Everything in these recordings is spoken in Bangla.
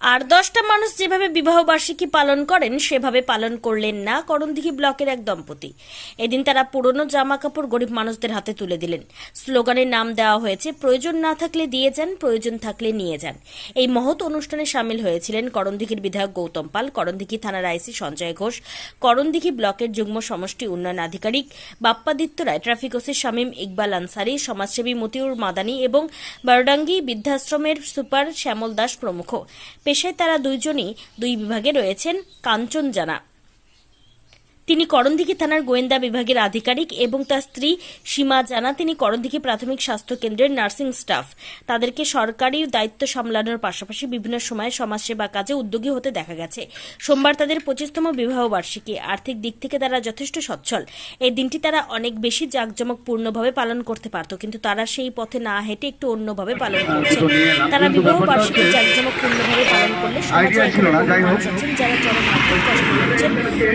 আর দশটা মানুষ যেভাবে বিবাহ বার্ষিকী পালন করেন, সেভাবে পালন করলেন না, করণদিঘি ব্লকের এক দম্পতি। এদিন তারা পুরনো জামা কাপড় গরিব মানুষদের হাতে তুলে দিলেন। স্লোগানের নাম দেওয়া হয়েছে, প্রয়োজন না থাকলে দিয়ে যান, প্রয়োজন থাকলে নিয়ে যান। এই মহৎ অনুষ্ঠানে সামিল হয়েছিলেন করণদিঘির বিধায়ক গৌতম পাল, করণদিঘি থানার আইসি সঞ্জয় ঘোষ, করণদিঘি ব্লকের যুগ্ম সমষ্টি উন্নয়ন আধিকারিক বাপ্পাদিত্য রায়, ট্রাফিক ওসি শামীম ইকবাল আনসারি, সমাজসেবী মতিউর মাদানি এবং বারডাঙ্গি বৃদ্ধাশ্রমের সুপার শ্যামল দাস প্রমুখ। পেশায় তারা দুইজনই দুই বিভাগে রয়েছেন কাঞ্চন জানা তিনি করণদিঘি থানার গোয়েন্দা বিভাগের আধিকারিক এবং তার স্ত্রী সীমা জানা। তিনি করণদিঘি প্রাথমিক স্বাস্থ্য কেন্দ্রের নার্সিং স্টাফ। তাদেরকে সরকারি দায়িত্ব সামলানোর পাশাপাশি বিভিন্ন সময়ে সমাজসেবা কাজে উদ্যোগী হতে দেখা গেছে। সোমবার তাদের পঁচিশতম বিবাহ বার্ষিকী। আর্থিক দিক থেকে তারা যথেষ্ট সচ্ছল। এই দিনটি তারা অনেক বেশি জাঁকজমকপূর্ণভাবে পালন করতে পারত কিন্তু তারা সেই পথে না হেঁটে একটু অন্যভাবে পালন করছে। তারা বিবাহ বার্ষিকী জাঁকজমকপূর্ণভাবে পালন করলে সমাজে যারা চরম আর্থিক কষ্ট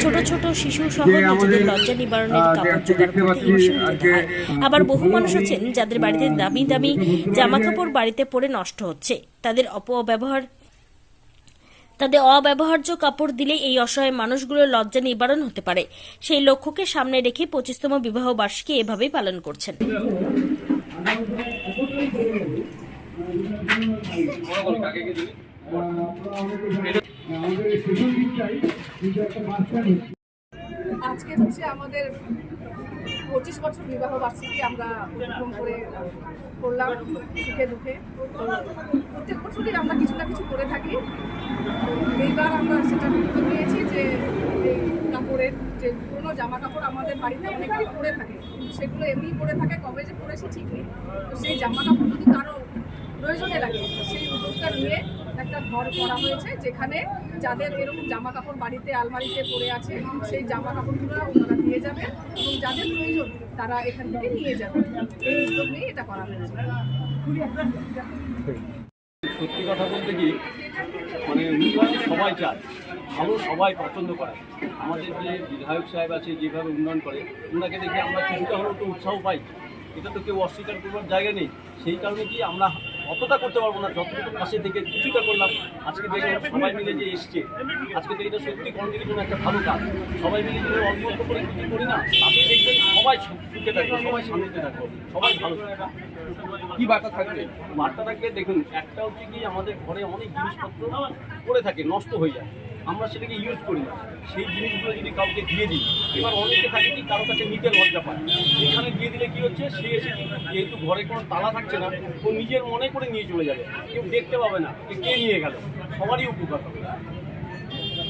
ছোট ছোট শিশু সহ যে নিজেদের লজ্জা নিবারণের কাপড় জোগাড় করতে হিমশিম খেতে হয়। আবার বহু মানুষ আছেন যাদের বাড়িতে দামি দামি জামা কাপড় বাড়িতে পরে নষ্ট হচ্ছে। তাদের অপব্যবহার তাদের অব্যবহার্য কাপড় দিলে এই অসহায় মানুষগুলোর লজ্জা নিবারণ হতে পারে। সেই লক্ষ্যকে সামনে রেখে পঁচিশতম বিবাহ বার্ষিকী এভাবেই পালন করছেন। আজকে হচ্ছে আমাদের পঁচিশ বছর বিবাহ বার্ষিকী আমরা উপভোগ করে করলাম সুখে দুঃখে। প্রত্যেক বছরই আমরা কিছু না কিছু করে থাকি। এইবার আমরা সেটা গুরুত্ব দিয়েছি যে এই কাপড়ের যে পুরোনো জামা কাপড় আমাদের বাড়িতে অনেকেরই পরে থাকে। সেগুলো এমনি পরে থাকে, কবে যে পরেছে ঠিক নেই। তো সেই জামা কাপড় যদি কারও প্রয়োজনে লাগে। সেই উদ্যোগটা নিয়ে একটা ঘর করা হয়েছে, যেখানে যাদের এরকম জামা কাপড় বাড়িতে, আলমারিতে পড়ে আছে, সেই জামা কাপড়গুলো ওনারা দিয়ে যাবেন এবং যাদের প্রয়োজন, তারা এখান থেকে নিয়ে যাবে এই উদ্যোগ নিয়ে এটা করা হয়েছে। সত্যি কথা বলতে কি মানে উন্নয়ন সবাই চায়, ভালো সবাই পছন্দ করে। আমাদের যে বিধায়ক সাহেব আছে, যেভাবে উন্নয়ন করে, ওনাকে দেখে আমরা কিছুটা হলেও তো উৎসাহ পাই। এটা তো কেউ অস্বীকার করবার জায়গা নেই। সেই কারণে কি আমরা অতটা করতে পারব না। যতটুকু পাশে থেকে কিছুটা করলাম আজকে দেখে সবাই মিলে যে এসছে আজকে দেখে এটা সত্যি কোনো জন্য একটা ভালো কাজ। সবাই মিলে যদি অল্প অল্প করে কিছু করি না আপনি দেখবেন সবাই সুখে থাকবে সবাই শান্তিতে থাকবে সবাই ভালো কি বার্তা থাকবে? বার্তা থাকবে দেখুন একটা হচ্ছে কি আমাদের ঘরে অনেক জিনিসপত্র পড়ে থাকে নষ্ট হয়ে যায়। আমরা সেটাকে ইউজ করি না। সেই জিনিসগুলো যদি কাউকে দিয়ে দিই এবার অনেকে থাকে কি কারও কাছে নিতে লজ্জা পায়। এখানে দিয়ে দিলে কি হচ্ছে সে এসে যেহেতু ঘরে কোনো তালা থাকছে না ও নিজের মনে করে নিয়ে চলে যাবে। কেউ দেখতে পাবে না যে কে নিয়ে গেল। সবারই উপকার হবে।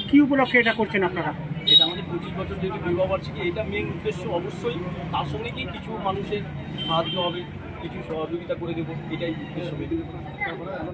কি উপলক্ষে এটা করছেন আপনারা? এটা আমাদের পঁচিশ বছর যেহেতু বিবাহ বার্ষিকী এটা মেন উদ্দেশ্য অবশ্যই। তার সঙ্গে কি কিছু মানুষের সাহায্য হবে কিছু সহযোগিতা করে দেবো এটাই উদ্দেশ্য।